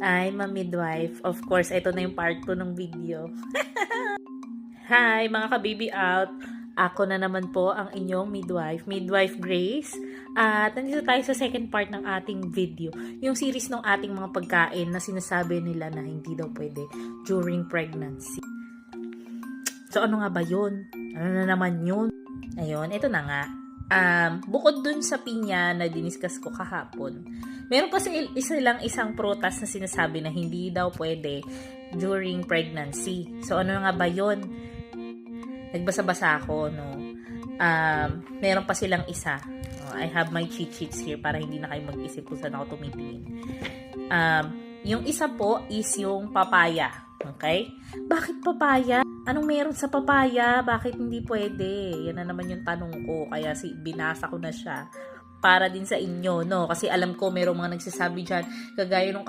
I'm a midwife. Of course, ito na yung part 2 ng video. Hi, mga ka-baby out. Ako na naman po ang inyong midwife, Midwife Grace. At nandito tayo sa second part ng ating video. Yung series ng ating mga pagkain na sinasabi nila na hindi daw pwede during pregnancy. So ano nga ba yun? Ano na naman yun? Ayun, ito na nga. Um, bukod dun sa pinya na diniskas ko kahapon, meron kasi isa lang isang prutas na sinasabi na hindi daw pwede during pregnancy. So ano nga ba yun? Nagbasa-basa ako, no? Um, meron pa silang isa. Oh, I have my cheat sheets here para hindi na kayo mag-isip kung saan ako tumitingin. Um, yung isa po is yung papaya. Okay? Bakit papaya? Anong meron sa papaya? Bakit hindi pwede? Yan na naman yung tanong ko. Kaya si, binasa ko na siya para din sa inyo, no? Kasi alam ko merong mga nagsasabi dyan, kagaya nung